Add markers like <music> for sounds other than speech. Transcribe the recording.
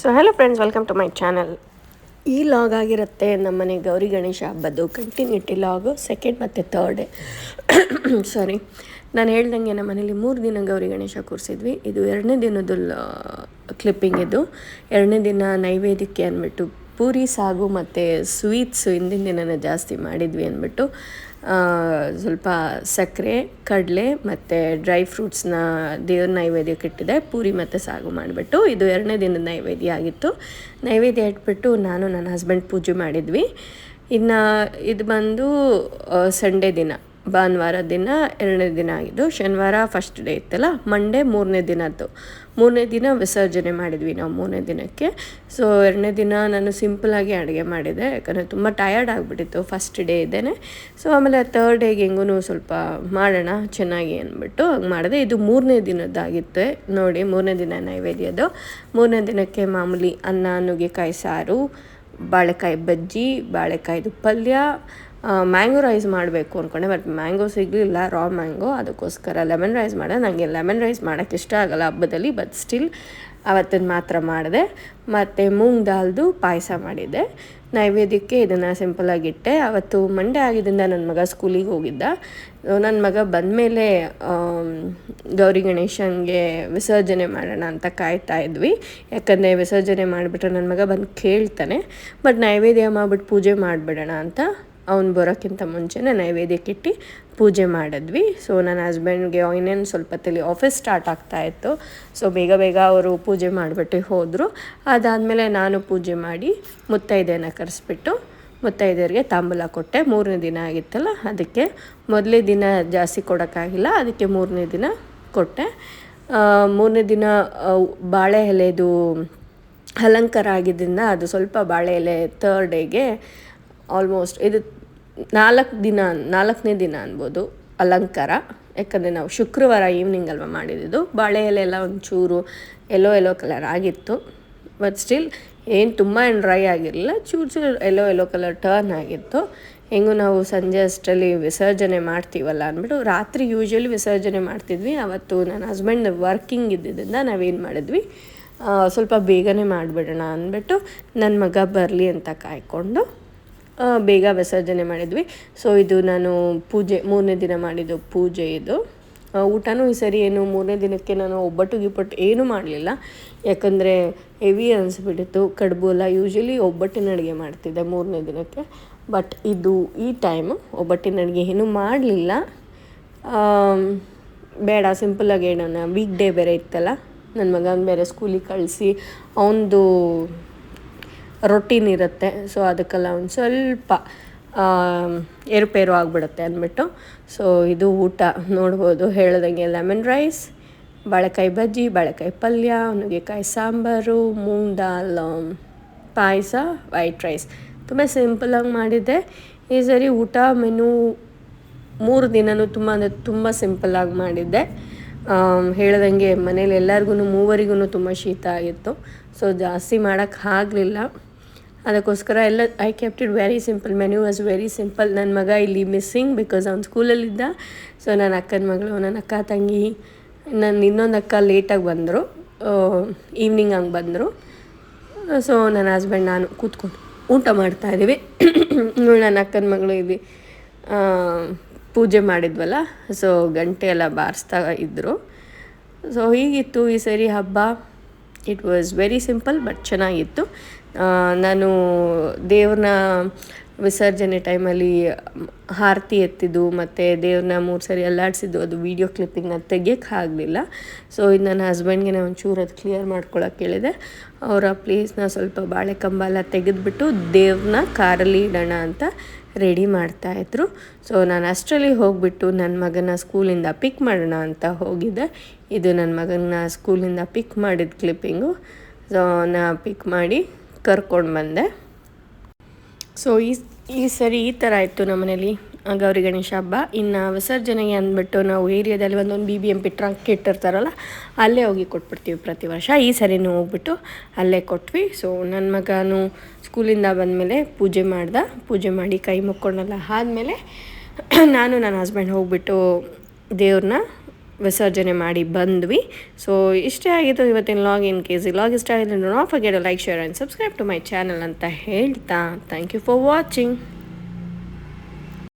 So hello friends welcome to my channel ಈ log ಆಗಿರುತ್ತೆ ನಮ್ಮನೆ ಗೌರಿ ಗಣೇಶ ಹಬ್ಬದ್ದು. ಕಂಟಿನ್ಯೂಟಿ ಲಾಗು ಸೆಕೆಂಡ್ ಮತ್ತು ತರ್ಡ್ ಸಾರಿ ನಾನು ಹೇಳ್ದಂಗೆ ನಮ್ಮ ಮನೇಲಿ ಮೂರು ದಿನ ಗೌರಿ ಗಣೇಶ ಕೂರಿಸಿದ್ವಿ. ಇದು ಎರಡನೇ ದಿನದ ಕ್ಲಿಪ್ಪಿಂಗ್ ಇದು. ಎರಡನೇ ದಿನ ನೈವೇದ್ಯಕ್ಕೆ ಅಂದ್ಬಿಟ್ಟು ಪೂರಿ, ಸಾಗು ಮತ್ತು ಸ್ವೀಟ್ಸು ಹಿಂದಿನ ದಿನನೇ ಜಾಸ್ತಿ ಮಾಡಿದ್ವಿ ಅಂದ್ಬಿಟ್ಟು ಸ್ವಲ್ಪ ಸಕ್ಕರೆ, ಕಡಲೆ ಮತ್ತು ಡ್ರೈ ಫ್ರೂಟ್ಸ್ನ ದೇವ್ರ ನೈವೇದ್ಯಕ್ಕೆ ಇಟ್ಟಿದೆ. ಪೂರಿ ಮತ್ತು ಸಾಗು ಮಾಡಿಬಿಟ್ಟು ಇದು ಎರಡನೇ ದಿನದ ನೈವೇದ್ಯ ಆಗಿತ್ತು. ನೈವೇದ್ಯ ಇಟ್ಬಿಟ್ಟು ನಾನು ನನ್ನ ಹಸ್ಬೆಂಡ್ ಪೂಜೆ ಮಾಡಿದ್ವಿ. ಇನ್ನು ಇದು ಬಂದು ಸಂಡೇ ದಿನ. ಭಾನುವಾರ ದಿನ, ಎರಡನೇ ದಿನ ಆಗಿದ್ದು ಶನಿವಾರ ಫಸ್ಟ್ ಡೇ ಇತ್ತಲ್ಲ ಮಂಡೇ ಮೂರನೇ ದಿನದ್ದು. ಮೂರನೇ ದಿನ ವಿಸರ್ಜನೆ ಮಾಡಿದ್ವಿ ನಾವು ಮೂರನೇ ದಿನಕ್ಕೆ. ಸೊ ಎರಡನೇ ದಿನ ನಾನು ಸಿಂಪಲಾಗಿ ಅಡುಗೆ ಮಾಡಿದೆ, ಯಾಕಂದರೆ ತುಂಬ ಟಯರ್ಡ್ ಆಗಿಬಿಟ್ಟಿತ್ತು ಫಸ್ಟ್ ಡೇ ಇದ್ದೇನೆ. ಸೊ ಆಮೇಲೆ ತರ್ಡ್ ಡೇಗೆ ಹೆಂಗೂ ಸ್ವಲ್ಪ ಮಾಡೋಣ, ಚೆನ್ನಾಗಿ ಅಂದ್ಬಿಟ್ಟು ಹಂಗೆ ಮಾಡಿದೆ. ಇದು ಮೂರನೇ ದಿನದ್ದಾಗಿತ್ತು, ನೋಡಿ ಮೂರನೇ ದಿನ ನೈವೇದ್ಯದು ಮೂರನೇ ದಿನಕ್ಕೆ ಮಾಮೂಲಿ ಅನ್ನ, ನುಗ್ಗೆಕಾಯಿ ಸಾರು, ಬಾಳೆಕಾಯಿ ಬಜ್ಜಿ, ಬಾಳೆಕಾಯ್ದು ಪಲ್ಯ ಮ್ಯಾಂಗೋ ರೈಸ್ ಮಾಡಬೇಕು ಅಂದ್ಕೊಂಡೆ ಬಟ್ ಮ್ಯಾಂಗೋ ಸಿಗಲಿಲ್ಲ ರಾ ಮ್ಯಾಂಗೋ. ಅದಕ್ಕೋಸ್ಕರ ಲೆಮನ್ ರೈಸ್ ಮಾಡಿದೆ ನನಗೆ ಲೆಮನ್ ರೈಸ್ ಮಾಡೋಕ್ಕೆ ಇಷ್ಟ ಆಗಲ್ಲ ಹಬ್ಬದಲ್ಲಿ ಬಟ್ ಸ್ಟಿಲ್ ಅವತ್ತಿನ ಮಾತ್ರ ಮಾಡಿದೆ. ಮತ್ತು ಮೂಂಗ್ ದಾಲ್ದು ಪಾಯಸ ಮಾಡಿದ್ದೆ. ನೈವೇದ್ಯಕ್ಕೆ ಇದನ್ನು ಸಿಂಪಲಾಗಿಟ್ಟೆ ಅವತ್ತು ಮಂಡೆ ಆಗಿದ್ದರಿಂದ ನನ್ನ ಮಗ ಸ್ಕೂಲಿಗೆ ಹೋಗಿದ್ದ. ನನ್ನ ಮಗ ಬಂದಮೇಲೆ ಗೌರಿ ಗಣೇಶನಿಗೆ ವಿಸರ್ಜನೆ ಮಾಡೋಣ ಅಂತ ಕಾಯ್ತಾ ಇದ್ವಿ. ಯಾಕಂದರೆ ವಿಸರ್ಜನೆ ಮಾಡಿಬಿಟ್ರೆ ನನ್ನ ಮಗ ಬಂದು ಕೇಳ್ತಾನೆ. ಬಟ್ ನೈವೇದ್ಯ ಮಾಡಿಬಿಟ್ಟು ಪೂಜೆ ಮಾಡಿಬಿಡೋಣ ಅಂತ ಅವ್ನು ಬರೋಕ್ಕಿಂತ ಮುಂಚೆನೇ ನೈವೇದ್ಯಕ್ಕಿಟ್ಟು ಪೂಜೆ ಮಾಡಿದ್ವಿ. ಸೊ ನನ್ನ ಹಸ್ಬೆಂಡ್ಗೆ ಇನ್ನೇನು ಸ್ವಲ್ಪ ತಲೆ ಆಫೀಸ್ ಸ್ಟಾರ್ಟ್ ಆಗ್ತಾ ಇತ್ತು. ಸೊ ಬೇಗ ಬೇಗ ಅವರು ಪೂಜೆ ಮಾಡಿಬಿಟ್ಟು ಹೋದರು. ಅದಾದಮೇಲೆ ನಾನು ಪೂಜೆ ಮಾಡಿ ಮುತ್ತೈದೆಯನ್ನು ಕರೆಸ್ಬಿಟ್ಟು ಮುತ್ತೈದೆಯರಿಗೆ ತಾಂಬೂಲ ಕೊಟ್ಟೆ. ಮೂರನೇ ದಿನ ಆಗಿತ್ತಲ್ಲ, ಅದಕ್ಕೆ ಮೊದಲೇ ದಿನ ಜಾಸ್ತಿ ಕೊಡೋಕ್ಕಾಗಿಲ್ಲ, ಅದಕ್ಕೆ ಮೂರನೇ ದಿನ ಕೊಟ್ಟೆ. ಮೂರನೇ ದಿನ ಬಾಳೆ ಎಲೆದು ಅಲಂಕಾರ ಆಗಿದ್ದರಿಂದ ಅದು ಸ್ವಲ್ಪ ಬಾಳೆ ಎಲೆ ಥರ್ಡ್ ಡೇಗೆ ಆಲ್ಮೋಸ್ಟ್ ಇದು ನಾಲ್ಕು ದಿನ, ನಾಲ್ಕನೇ ದಿನ ಅನ್ಬೋದು ಅಲಂಕಾರ. ಯಾಕಂದರೆ ನಾವು ಶುಕ್ರವಾರ ಈವ್ನಿಂಗ್ ಅಲ್ವಾ ಮಾಡಿದ್ದು ಬಾಳೆ ಎಲೆ ಎಲ್ಲ ಒಂಚೂರು ಎಲ್ಲೋ ಎಲ್ಲೋ ಕಲರ್ ಆಗಿತ್ತು. ಬಟ್ ಸ್ಟಿಲ್ ಏನು ತುಂಬ ಏನು ಡ್ರೈ ಆಗಿರಲಿಲ್ಲ. ಚೂರು ಚೂರು ಎಲ್ಲೋ ಎಲ್ಲೋ ಕಲರ್ ಟರ್ನ್ ಆಗಿತ್ತು. ಹೆಂಗೂ ನಾವು ಸಂಜೆ ಅಷ್ಟರಲ್ಲಿ ವಿಸರ್ಜನೆ ಮಾಡ್ತೀವಲ್ಲ ಅಂದ್ಬಿಟ್ಟು ರಾತ್ರಿ ಯೂಶ್ವಲಿ ವಿಸರ್ಜನೆ ಮಾಡ್ತಿದ್ವಿ. ಅವತ್ತು ನನ್ನ ಹಸ್ಬೆಂಡ್ ವರ್ಕಿಂಗ್ ಇದ್ದಿದ್ದರಿಂದ ನಾವೇನು ಮಾಡಿದ್ವಿ? ಸ್ವಲ್ಪ ಬೇಗನೆ ಮಾಡಿಬಿಡೋಣ ಅಂದ್ಬಿಟ್ಟು ನನ್ನ ಮಗ ಬರಲಿ ಅಂತ ಕಾಯ್ಕೊಂಡು ಬೇಗ ವಿಸರ್ಜನೆ ಮಾಡಿದ್ವಿ. ಸೊ ಇದು ನಾನು ಪೂಜೆ, ಮೂರನೇ ದಿನ ಮಾಡಿದ್ದು ಪೂಜೆ ಇದು. ಊಟನೂ ಈ ಸರಿ ಏನು ಮೂರನೇ ದಿನಕ್ಕೆ ನಾನು ಒಬ್ಬಟ್ಟು ಗಿಬ್ಬಟ್ಟು ಏನೂ ಮಾಡಲಿಲ್ಲ. ಯಾಕಂದರೆ ಹೆವಿ ಅನಿಸ್ಬಿಟ್ಟಿತ್ತು, ಕಡುಬು ಎಲ್ಲ ಯೂಶ್ವಲಿ ಒಬ್ಬಟ್ಟಿನ ಅಡುಗೆ ಮಾಡ್ತಿದ್ದೆ ಮೂರನೇ ದಿನಕ್ಕೆ. ಬಟ್ ಇದು ಈ ಟೈಮು ಒಬ್ಬಟ್ಟಿನ ಅಡುಗೆ ಏನೂ ಮಾಡಲಿಲ್ಲ. ಬೇಡ ಸಿಂಪಲಾಗಿ ಹೇಳೋಣ ವೀಕ್ ಡೇ ಬೇರೆ ಇತ್ತಲ್ಲ. ನನ್ನ ಮಗನ ಬೇರೆ ಸ್ಕೂಲಿಗೆ ಕಳಿಸಿ, ಅವನದು ರೊಟೀನ್ ಇರುತ್ತೆ. ಸೊ ಅದಕ್ಕೆಲ್ಲ ಒಂದು ಸ್ವಲ್ಪ ಏರುಪೇರು ಆಗಿಬಿಡುತ್ತೆ ಅಂದ್ಬಿಟ್ಟು. ಸೊ ಇದು ಊಟ. ನೋಡ್ಬೋದು ಹೇಳ್ದಂಗೆ ಲೆಮನ್ ರೈಸ್, ಬಾಳೆಕಾಯಿ ಬಜ್ಜಿ, ಬಾಳೆಕಾಯಿ ಪಲ್ಯ, ನುಗ್ಗೆಕಾಯಿ ಸಾಂಬಾರು ಮೂಂಗ್ ದಾಲ್ ಪಾಯಸ, ವೈಟ್ ರೈಸ್. ತುಂಬ ಸಿಂಪಲಾಗಿ ಮಾಡಿದ್ದೆ. ಈ ಸರಿ ಊಟ ಮೆನು ಮೂರು ದಿನವೂ ತುಂಬ ಅಂದರೆ ತುಂಬ ಸಿಂಪಲ್ಲಾಗಿ ಮಾಡಿದ್ದೆ. ಹೇಳ್ದಂಗೆ ಮನೇಲಿ ಎಲ್ಲರಿಗೂ ಮೂವರಿಗೂ ತುಂಬ ಶೀತ ಆಗಿತ್ತು. ಸೊ ಜಾಸ್ತಿ ಮಾಡೋಕ್ಕೆ ಆಗಲಿಲ್ಲ. ಅದಕ್ಕೋಸ್ಕರ ಎಲ್ಲ I kept it very simple menu was very simple ನನ್ನ ಮಗ ಇಲ್ಲಿ ಮಿಸ್ಸಿಂಗ್ ಬಿಕಾಸ್ ಅವ್ನು ಸ್ಕೂಲಲ್ಲಿದ್ದ ಸೊ ನನ್ನ ಅಕ್ಕನ ಮಗಳು ನನ್ನ ಅಕ್ಕ ತಂಗಿ ನನ್ನ ಇನ್ನೊಂದು ಅಕ್ಕ ಲೇಟಾಗಿ ಬಂದರು. ಈವ್ನಿಂಗ್ ಹಂಗೆ ಬಂದರು. ಸೊ ನನ್ನ ಹಸ್ಬೆಂಡ್ ನಾನು ಕೂತ್ಕೊಂಡು ಊಟ ಮಾಡ್ತಾಯಿದ್ದೀವಿ ನನ್ನ ಅಕ್ಕನ ಮಗಳು ಇಲ್ಲಿ ಪೂಜೆ ಮಾಡಿದ್ವಲ್ಲ. ಸೊ ಗಂಟೆ ಎಲ್ಲ ಬಾರಿಸ್ತಾ ಇದ್ದರು ಸೊ ಹೀಗಿತ್ತು ಈ ಸರಿ ಹಬ್ಬ. It was very simple but ಚೆನ್ನಾಗಿತ್ತು. ನಾನು ದೇವ್ರನ್ನ ವಿಸರ್ಜನೆ ಟೈಮಲ್ಲಿ ಆರ್ತಿ ಎತ್ತಿದ್ದು ಮತ್ತು ದೇವ್ರನ್ನ ಮೂರು ಸರಿ ಅಲ್ಲಾಡಿಸಿದ್ದು, ಅದು ವೀಡಿಯೋ ಕ್ಲಿಪ್ಪಿಂಗ್ನ ತೆಗಿಯೋಕ್ಕೆ ಆಗಲಿಲ್ಲ. ಸೊ ಇದು ನನ್ನ ಹಸ್ಬೆಂಡ್ಗೆ ನಾನು ಒಂಚೂರು ಅದು ಕ್ಲಿಯರ್ ಮಾಡ್ಕೊಳಕ್ಕೆ ಹೇಳಿದೆ. ಅವರ ಪ್ಲೇಸ್ನ ಸ್ವಲ್ಪ ಬಾಳೆ ಕಂಬ ಎಲ್ಲ ತೆಗೆದುಬಿಟ್ಟು ದೇವ್ರನ್ನ ಕಾರಲ್ಲಿ ಇಡೋಣ ಅಂತ ರೆಡಿ ಮಾಡ್ತಾಯಿದ್ರು ಸೊ ನಾನು ಅಷ್ಟರಲ್ಲಿ ಹೋಗಿಬಿಟ್ಟು ನನ್ನ ಮಗನ ಸ್ಕೂಲಿಂದ ಪಿಕ್ ಮಾಡೋಣ ಅಂತ ಹೋಗಿದ್ದೆ. ಇದು ನನ್ನ ಮಗನ ಸ್ಕೂಲಿಂದ ಪಿಕ್ ಮಾಡಿದ ಕ್ಲಿಪ್ಪಿಂಗು ಸೊ ನಾ ಪಿಕ್ ಮಾಡಿ ಕರ್ಕೊಂಡು ಬಂದೆ. ಸೊ ಈ ಈ ಸರಿ ಈ ಥರ ಇತ್ತು ನಮ್ಮನೇಲಿ ಮನೇಲಿ ಗೌರಿ ಗಣೇಶ ಹಬ್ಬ. ಇನ್ನು ವಿಸರ್ಜನೆಗೆ ಅಂದ್ಬಿಟ್ಟು ನಾವು ಏರಿಯಾದಲ್ಲಿ ಒಂದೊಂದು B B M P trunk ಇಟ್ಟಿರ್ತಾರಲ್ಲ, ಅಲ್ಲೇ ಹೋಗಿ ಕೊಟ್ಬಿಡ್ತೀವಿ ಪ್ರತಿ ವರ್ಷ. ಈ ಸರಿನೂ ಹೋಗ್ಬಿಟ್ಟು ಅಲ್ಲೇ ಕೊಟ್ವಿ. ಸೊ ನನ್ನ ಮಗನು ಸ್ಕೂಲಿಂದ ಬಂದಮೇಲೆ ಪೂಜೆ ಮಾಡ್ದ. ಪೂಜೆ ಮಾಡಿ ಕೈ ಮುಕ್ಕೊಂಡಲ್ಲ ಆದಮೇಲೆ <clears throat> ನಾನು ನನ್ನ ಹಸ್ಬೆಂಡ್ ಹೋಗ್ಬಿಟ್ಟು ದೇವ್ರನ್ನ ವಿಸರ್ಜನೆ ಮಾಡಿ ಬಂದ್ವಿ. ಸೊ ಇಷ್ಟೇ ಆಗಿತ್ತು ಇವತ್ತಿನ ಲಾಗ್ ಇನ್ ಕೇಸ್ ಈ ಲಾಗ್ ಇಷ್ಟ ಆಗಿದೆ not forget like share and subscribe to my channel ಅಂತ ಹೇಳ್ತಾ. Thank you for watching